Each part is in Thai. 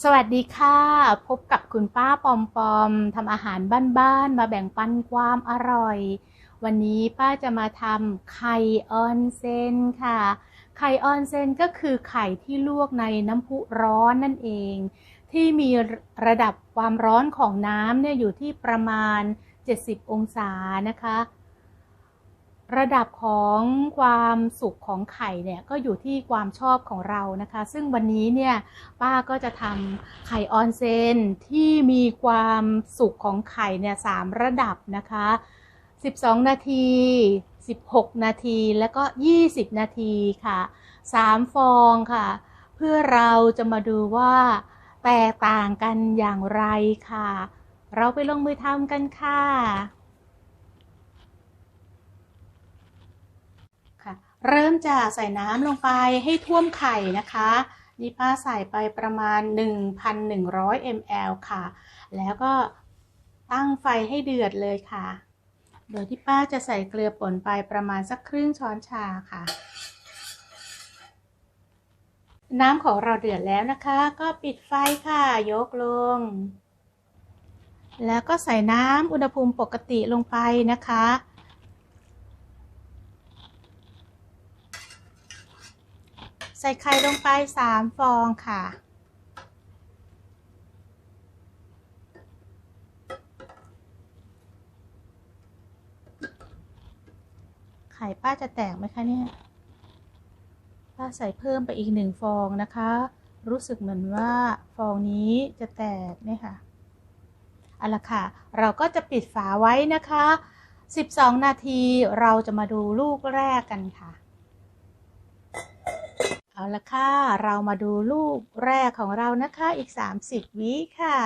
สวัสดีค่ะ พบกับคุณป้าปอมปอมทำอาหารบ้านๆมาแบ่งปันความอร่อย วันนี้ป้าจะมาทำไข่ออนเซนค่ะ ไข่ออนเซนก็คือไข่ที่ลวกในน้ำพุร้อนนั่นเอง ที่มีระดับความร้อนของน้ำเนี่ยอยู่ที่ประมาณ 70 องศานะคะ ระดับของความสุกของไข่เนี่ยก็อยู่ที่ความชอบของเรานะคะ ซึ่งวันนี้เนี่ยป้าก็จะทำไข่ออนเซนที่มีความสุกของไข่เนี่ยสามระดับนะคะ 12 นาที 16 นาทีแล้วก็ 20 นาทีค่ะ 3 ฟองค่ะ เพื่อเราจะมาดูว่าแตกต่างกันอย่างไรค่ะ เราไปลงมือทำกันค่ะ ค่ะเริ่มจากใส่น้ำลงไปให้ท่วมไข่นะคะ นี่ป้าใส่ไปประมาณ 1,100 ml ค่ะ แล้วก็ตั้งไฟให้เดือดเลยค่ะ โดยที่ป้าจะใส่เกลือป่นไปประมาณสักครึ่งช้อนชาค่ะ น้ำของเราเดือดแล้วนะคะ ก็ปิดไฟค่ะ ยกลง แล้วก็ใส่น้ำอุณหภูมิปกติลงไปนะคะ ใส่ไข่ลงไป3ฟองค่ะ ไข่ป้าจะแตกไหมคะเนี่ยป้าใส่เพิ่มไปอีกหนึ่งฟองนะคะ รู้สึกเหมือนว่าฟองนี้จะแตกเนี่ยค่ะเอาละค่ะ เราก็จะปิดฝาไว้นะคะ 12 นาทีเราจะมาดูลูกแรกกันค่ะ เอาละค่ะ เรามาดูลูกแรกของเรานะคะ อีก 30 วิค่ะ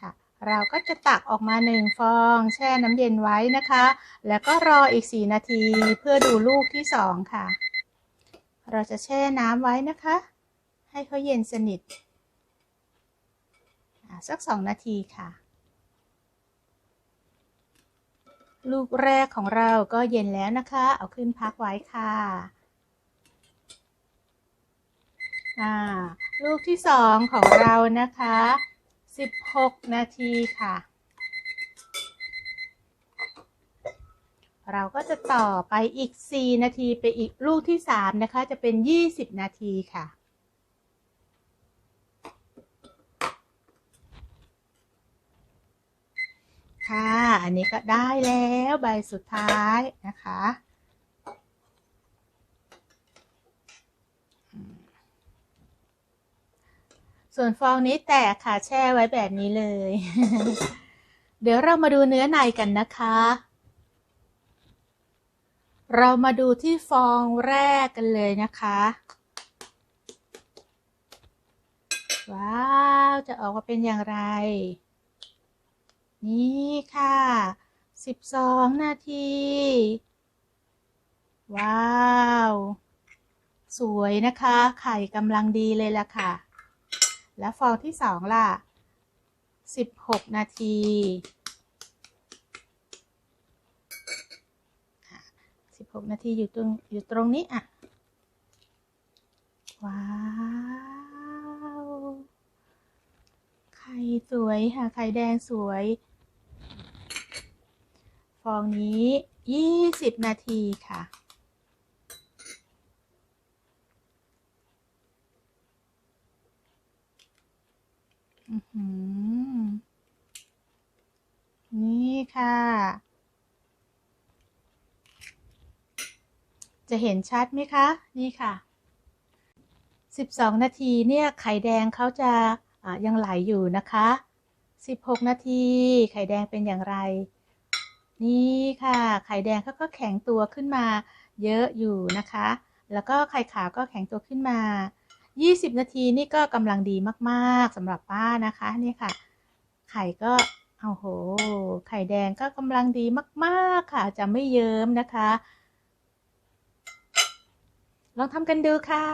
ค่ะ เราก็จะตักออกมาหนึ่งฟอง แช่น้ำเย็นไว้นะคะ แล้วก็รออีก 4 นาทีเพื่อดูลูกที่ 2 ค่ะ เราจะแช่น้ำไว้นะคะ ให้เขาเย็นสนิทสัก 2 นาทีค่ะ ลูกแรกของเราก็เย็นแล้วนะคะ เอาขึ้นพักไว้ค่ะลูกที่สองของเรานะคะ 16 นาทีค่ะ เราก็จะต่อไปอีก 4 นาทีไปอีกลูกที่ 3 นะคะ จะเป็น 20 นาทีค่ะ ค่ะ อันนี้ก็ได้แล้วใบสุดท้ายนะคะส่วนฟองนี้แตกค่ะแช่ไว้แบบนี้เลย เดี๋ยวเรามาดูเนื้อในกันนะคะ เรามาดูที่ฟองแรกกันเลยนะคะ ว้าว จะออกมาเป็นอย่างไร นี่ค่ะ 12 นาที ว้าว สวยนะคะ ไข่กำลังดีเลยล่ะค่ะ แล้วฟองที่สองล่ะ 16 นาที 16 นาทีอยู่ตรงอยู่ตรงนี้อะ ว้าว ไข่ สวยค่ะไข่แดงสวย ฟองนี้20นาทีค่ะอือหือนี่ค่ะ จะเห็นชัดไหมคะ นี่ค่ะ 12 นาทีเนี่ยไข่แดงเขาจะ ยังไหลอยู่นะคะ 16 นาที ไข่แดงเป็นอย่างไร นี่ค่ะ ไข่แดงเขาก็แข็งตัวขึ้นมาเยอะอยู่นะคะ แล้วก็ไข่ขาวก็แข็งตัวขึ้นมา 20 นาทีนี่ก็กำลังดีมากๆสำหรับป้านะคะนี่ค่ะ ไข่ก็โอ้โห ไข่แดงก็กำลังดีมากๆค่ะ จะไม่เยิ้มนะคะ ลองทำกันดูค่ะ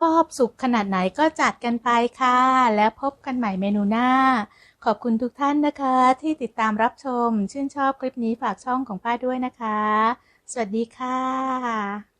ชอบสุกขนาดไหนก็จัดกันไปค่ะ แล้วพบกันใหม่เมนูหน้า ขอบคุณทุกท่านนะคะ ที่ติดตามรับชม ชื่นชอบคลิปนี้ฝากช่องของป้าด้วยนะคะ สวัสดีค่ะ